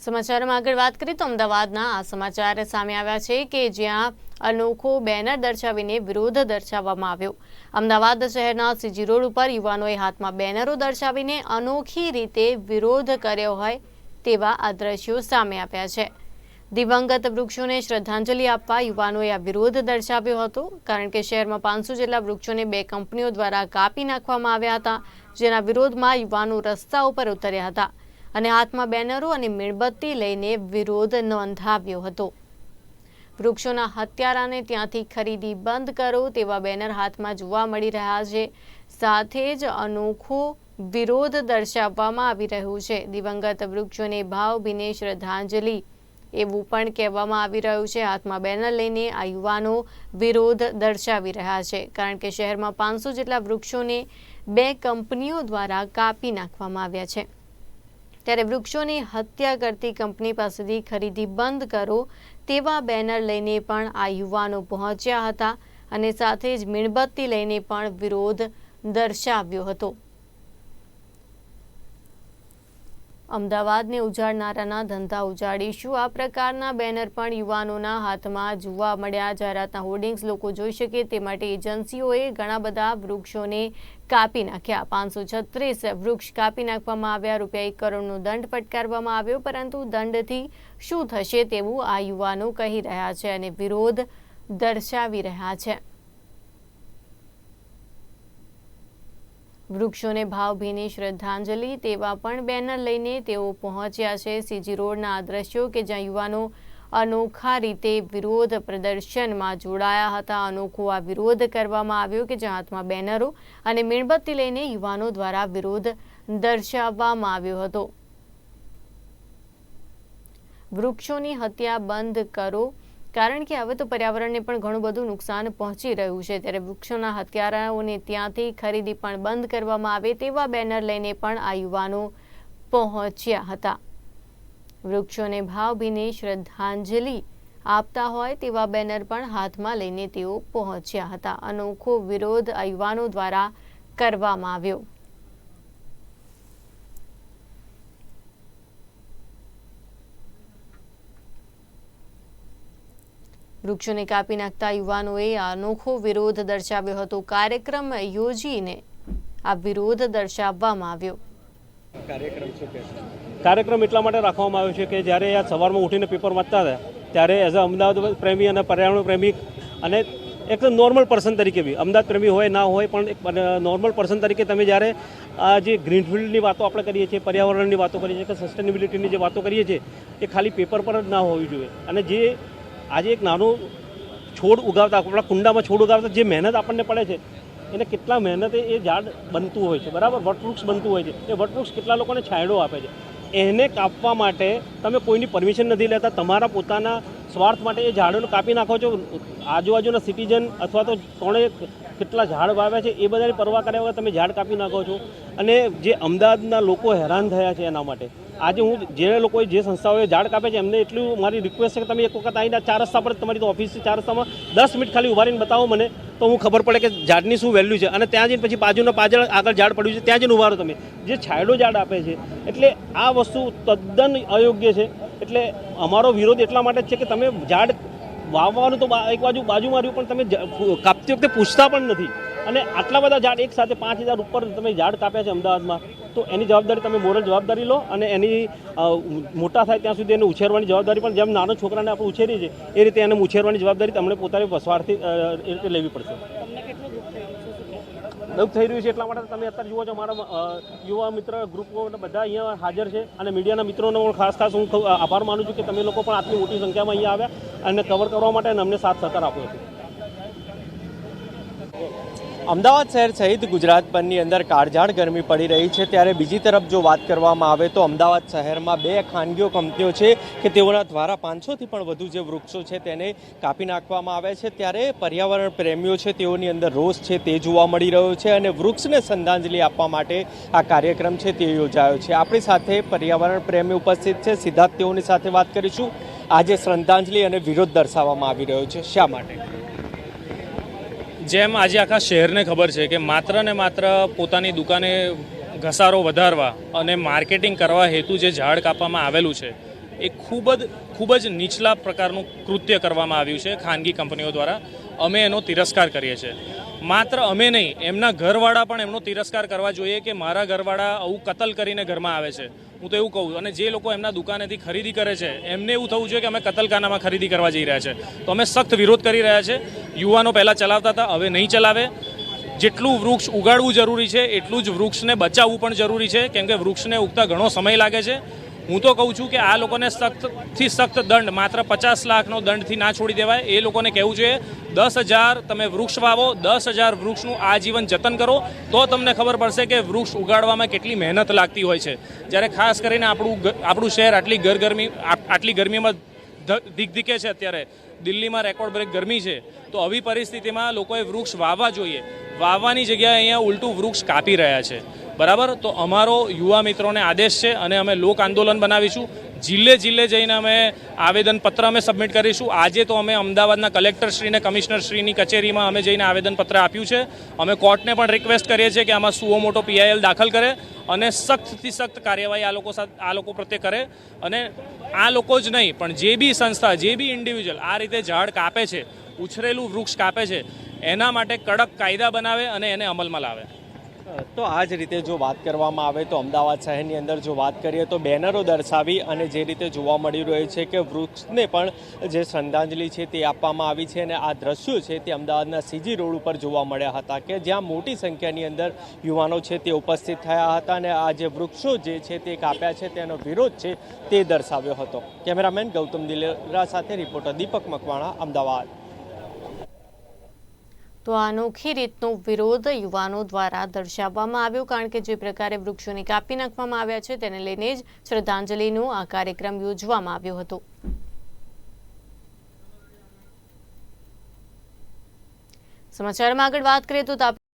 સમાચારમાં આગળ વાત કરીએ તો અમદાવાદના આ સમાચાર સામે આવ્યા છે કે જ્યાં અનોખો બેનર દર્શાવીને વિરોધ દર્શાવવામાં આવ્યો. અમદાવાદ શહેરના સીજી રોડ ઉપર યુવાનોએ હાથમાં બેનરો દર્શાવીને અનોખી રીતે વિરોધ કર્યો હોય તેવા આ દ્રશ્યો સામે આવ્યા છે. દિવંગત વૃક્ષોને શ્રદ્ધાંજલિ આપવા યુવાનોએ આ વિરોધ દર્શાવ્યો હતો, કારણ કે શહેરમાં પાંચસો જેટલા વૃક્ષોને બે કંપનીઓ દ્વારા કાપી નાખવામાં આવ્યા હતા, જેના વિરોધમાં યુવાનો રસ્તા ઉપર ઉતર્યા હતા. અને હાથમાં બેનરો અને મીણબત્તી લઈને વિરોધ નોંધાવ્યો હતો. વૃક્ષોના હત્યારાને ત્યાંથી ખરીદી બંધ કરો તેવા બેનર હાથમાં જોવા મળી રહ્યા છે. સાથે જ અનોખો વિરોધ દર્શાવવામાં આવી રહ્યું છે. દિવંગત વૃક્ષોને ભાવભીને શ્રદ્ધાંજલિ એવું પણ કહેવામાં આવી રહ્યું છે. હાથમાં બેનર લઈને આ યુવાનો વિરોધ દર્શાવી રહ્યા છે. કારણ કે શહેરમાં પાંચસો જેટલા વૃક્ષોને બે કંપનીઓ દ્વારા કાપી નાખવામાં આવ્યા છે. ત્યારે વૃક્ષોની હત્યા કરતી કંપની પાસેથી ખરીદી બંધ કરો તેવા બેનર લઈને પણ આ યુવાનો પહોંચ્યા હતા અને સાથે જ મીણબત્તી લઈને પણ વિરોધ દર્શાવ્યો હતો. અમદાવાદને ઉજાડનારાના ધંધા ઉજાડીશું. આ પ્રકારના બેનર પણ યુવાનોના હાથમાં જોવા મળ્યા. જાહેરાતના હોર્ડિંગ્સ લોકો જોઈ શકે તે માટે એજન્સીઓએ ઘણા બધા વૃક્ષોને કાપી નાખ્યા. પાંચસો છત્રીસ વૃક્ષ કાપી નાખવામાં આવ્યા. રૂપિયા એક કરોડનો દંડ ફટકારવામાં આવ્યો, પરંતુ દંડથી શું થશે તેવું આ યુવાનો કહી રહ્યા છે અને વિરોધ દર્શાવી રહ્યા છે. વૃક્ષોને ભાવભીની શ્રદ્ધાંજલિ તેવા પણ બેનર લઈને તેઓ પહોંચ્યા છે. સીજી રોડના આ દ્રશ્યો કે જ્યાં યુવાનો અનોખા રીતે વિરોધ પ્રદર્શનમાં જોડાયા હતા, અનોખો આ વિરોધ કરવામાં આવ્યો કે જ્યાં હાથમાં બેનરો અને મીણબત્તી લઈને યુવાનો દ્વારા વિરોધ દર્શાવવામાં આવ્યો હતો. વૃક્ષોની હત્યા બંધ કરો કારણ કે હવે તો પર્યાવરણને પણ ઘણું બધું નુકસાન પહોંચી રહ્યું છે. ત્યારે વૃક્ષોના હત્યારાઓને ત્યાંથી ખરીદી પણ બંધ કરવામાં આવે તેવા બેનર લઈને પણ આ યુવાનો પહોંચ્યા હતા. વૃક્ષોને ભાવભીની શ્રદ્ધાંજલિ આપતા હોય તેવા બેનર પણ હાથમાં લઈને તેઓ પહોંચ્યા હતા. અનોખો વિરોધ આ યુવાનો દ્વારા કરવામાં આવ્યો. વૃક્ષોને કાપી નાખતા યુવાનોએ અનોખો વિરોધ દર્શાવ્યો હતો. કાર્યક્રમ યોજીને આ વિરોધ દર્શાવવામાં આવ્યો. કાર્યક્રમ એટલા માટે રાખવામાં આવ્યો છે કે જ્યારે આ સવારમાં ઉઠીને પેપર વાંચતા હતા, ત્યારે એઝ અ અમદાવાદ પ્રેમી અને પર્યાવરણ પ્રેમી અને એક નોર્મલ પર્સન તરીકે બી, અમદાવાદ પ્રેમી હોય ના હોય, પણ એક નોર્મલ પર્સન તરીકે તમે જ્યારે આ જે ગ્રીનફિલ્ડની વાતો આપણે કરીએ છીએ, પર્યાવરણની વાતો કરીએ છીએ કે સસ્ટેનેબિલિટીની જે વાતો કરીએ છીએ, એ ખાલી પેપર પર જ ના હોવી જોઈએ. અને જે આજે એક નાનો છોડ ઉગાવતા, આપણા કુંડામાં છોડ ઉગાવતા જે મહેનત આપણને પડે છે, એને કેટલા મહેનતે એ ઝાડ બનતું હોય છે, બરાબર? વટવૃક્ષ બનતું હોય છે. એ વટવૃક્ષ કેટલા લોકોને છાંયડો આપે છે. એને કાપવા માટે તમે કોઈની પરમિશન નથી લેતા, તમારા પોતાના સ્વાર્થ માટે એ ઝાડોને કાપી નાખો છો. આજુબાજુના સિટીઝન અથવા તો કોણે કેટલા ઝાડ વાવ્યા છે એ બધાની પરવા કર્યા વગર તમે ઝાડ કાપી નાખો છો. અને જે અમદાવાદના લોકો હેરાન થયા છે એના માટે. આજે હું જે લોકોએ જે સંસ્થાઓએ ઝાડ કાપે છે એમને એટલું મારી રિક્વેસ્ટ છે કે તમે એક વખત આવીને ચાર રસ્તા પર તમારી ઓફિસ છે, ચાર રસ્તામાં દસ મિનિટ ખાલી ઊભા બતાવો મને, તો હું ખબર પડે કે ઝાડની શું વેલ્યુ છે. અને ત્યાં જઈને પછી બાજુના પાછળ આગળ ઝાડ પડ્યું છે, ત્યાં જઈને ઉભારો તમે. જે છાંયડો ઝાડ આપે છે, એટલે આ વસ્તુ તદ્દન અયોગ્ય છે. એટલે અમારો વિરોધ એટલા માટે જ છે કે તમે ઝાડ વાવવાનું તો એક બાજુ બાજુ માર્યું, પણ તમે કાપતી વખતે પૂછતા પણ નથી. અને આટલા બધા ઝાડ એક સાથે પાંચ હજાર ઉપર તમે ઝાડ કાપ્યા છે અમદાવાદમાં, તો એની જવાબદારી તમે મોરલ જવાબદારી લો અને એની મોટા થાય ત્યાં સુધી એને ઉછેરવાની જવાબદારી પણ જેમ નાનો છોકરાને આપણે ઉછેરીએ છીએ, એ રીતે એને ઉછેરવાની જવાબદારી તમને પોતાની વસવાટથી લેવી પડશે. દુઃખ થઈ રહ્યું છે એટલા માટે તમે અત્યારે જુઓ છો મારા યુવા મિત્ર ગ્રુપો બધા અહીંયા હાજર છે અને મીડિયાના મિત્રોનો પણ ખાસ ખાસ હું આભાર માનું છું કે તમે લોકો પણ આટલી મોટી સંખ્યામાં અહીંયા આવ્યા અને કવર કરવા માટે અને અમને સાથ સહકાર આપ્યો છે. અમદાવાદ શહેર સહિત ગુજરાતભરની અંદર કાળઝાળ ગરમી પડી રહી છે. ત્યારે બીજી તરફ જો વાત કરવામાં આવે તો અમદાવાદ શહેરમાં બે ખાનગીઓ કંપનીઓ છે કે તેઓના દ્વારા પાંચસોથી પણ વધુ જે વૃક્ષો છે તેને કાપી નાખવામાં આવે છે. ત્યારે પર્યાવરણ પ્રેમીઓ છે તેઓની અંદર રોષ છે તે જોવા મળી રહ્યો છે અને વૃક્ષને શ્રદ્ધાંજલિ આપવા માટે આ કાર્યક્રમ છે તે યોજાયો છે. આપણી સાથે પર્યાવરણ પ્રેમી ઉપસ્થિત છે. સિદ્ધાર્થ તેઓની સાથે વાત કરીશું. આજે શ્રદ્ધાંજલિ અને વિરોધ દર્શાવવામાં આવી રહ્યો છે. શા માટે? જેમ આજે આખા શહેરને ખબર છે કે માત્ર ને માત્ર પોતાની દુકાને ઘસારો વધારવા અને માર્કેટિંગ કરવા હેતુ જે ઝાડ કાપવામાં આવેલું છે, એ ખૂબ જ ખૂબ જ નીચલા પ્રકારનું કૃત્ય કરવામાં આવ્યું છે ખાનગી કંપનીઓ દ્વારા. અમે એનો તિરસ્કાર કરીએ છીએ. માત્ર અમે નહીં, એમના ઘરવાળા પણ એમનો તિરસ્કાર કરવા જોઈએ કે મારા ઘરવાળા આવું કતલ કરીને ઘરમાં આવે છે. હું તો એવું કહું અને જે લોકો એમના દુકાનેથી ખરીદી કરે છે, એમને એવું થવું જોઈએ કે અમે કતલખાનામાં ખરીદી કરવા જઈ રહ્યા છે. તો અમે સખ્ત વિરોધ કરી રહ્યા છે. યુવાનો પહેલાં ચલાવતા હતા, હવે નહીં ચલાવે. જેટલું વૃક્ષ ઉગાડવું જરૂરી છે, એટલું જ વૃક્ષને બચાવવું પણ જરૂરી છે. કેમ કે વૃક્ષને ઉગતા ઘણો સમય લાગે છે. હું તો કહું છું કે આ લોકોને સખ્તથી સખ્ત દંડ, માત્ર પચાસ લાખનો દંડથી ના છોડી દેવાય. એ લોકોને કહેવું જોઈએ, દસ હજાર તમે વૃક્ષ વાવો, દસ હજાર વૃક્ષનું આજીવન જતન કરો, તો તમને ખબર પડશે કે વૃક્ષ ઉગાડવામાં કેટલી મહેનત લાગતી હોય છે. જ્યારે ખાસ કરીને આપણું આપણું શહેર આટલી ગરગરમી આટલી ગરમીમાં ધીકધીકે છે અત્યારે. દિલ્હીમાં રેકોર્ડ બ્રેક ગરમી છે. તો આવી પરિસ્થિતિમાં લોકોએ વૃક્ષ વાવવા જોઈએ. વાવવાની જગ્યાએ અહીંયા ઉલટું વૃક્ષ કાપી રહ્યા છે. બરાબર? તો અમારો યુવા મિત્રોને આદેશ છે અને અમે લોક આંદોલન બનાવીશું. જિલ્લે જિલ્લે જઈને અમે આવેદનપત્ર અમે સબમિટ કરીશું. આજે તો અમે અમદાવાદના કલેક્ટરશ્રીને, કમિશનરશ્રીની કચેરીમાં અમે જઈને આવેદનપત્ર આપ્યું છે. અમે કોર્ટને પણ રિક્વેસ્ટ કરીએ છીએ કે આમાં સુઓ મોટો પીઆઈએલ દાખલ કરે અને સખ્તથી સખ્ત કાર્યવાહી આ લોકો સાથે, આ લોકો પ્રત્યે કરે. અને આ લોકો જ નહીં, પણ જે બી સંસ્થા, જે બી ઇન્ડિવિજ્યુઅલ આ રીતે ઝાડ કાપે છે, ઉછરેલું વૃક્ષ કાપે છે, એના માટે કડક કાયદા બનાવે અને એને અમલમાં લાવે. તો આ જ રીતે જો વાત કરવામાં આવે તો અમદાવાદ શહેરની અંદર જો વાત કરીએ તો બેનરો દર્શાવી અને જે રીતે જોવા મળી રહ્યું છે કે વૃક્ષને પણ જે શ્રદ્ધાંજલિ છે તે આપવામાં આવી છે અને આ દ્રશ્યો છે તે અમદાવાદના સીજી રોડ ઉપર જોવા મળ્યા હતા કે જ્યાં મોટી સંખ્યાની અંદર યુવાનો છે તે ઉપસ્થિત થયા હતા અને આ જે વૃક્ષો જે છે તે કાપ્યા છે તેનો વિરોધ છે તે દર્શાવ્યો હતો. કેમેરામેન ગૌતમ દિલેરા સાથે રિપોર્ટર દીપક મકવાણા, અમદાવાદ. તો આ અનોખી રીતનો વિરોધ યુવાનો દ્વારા દર્શાવવામાં આવ્યો, કારણ કે જે પ્રકારે વૃક્ષોને કાપી નાખવામાં આવ્યા છે, તેને લઈને જ શ્રદ્ધાંજલિનો આ કાર્યક્રમ યોજવામાં આવ્યો હતો. સમાચારમાં આગળ વાત કરીએ તો